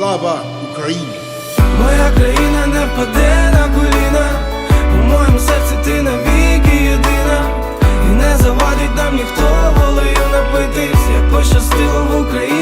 Слава Україні! Моя країна не паде на коліна, у моєму серці ти навіки єдина, і не завадить нам ніхто волею напитись, як пощастило в Україні.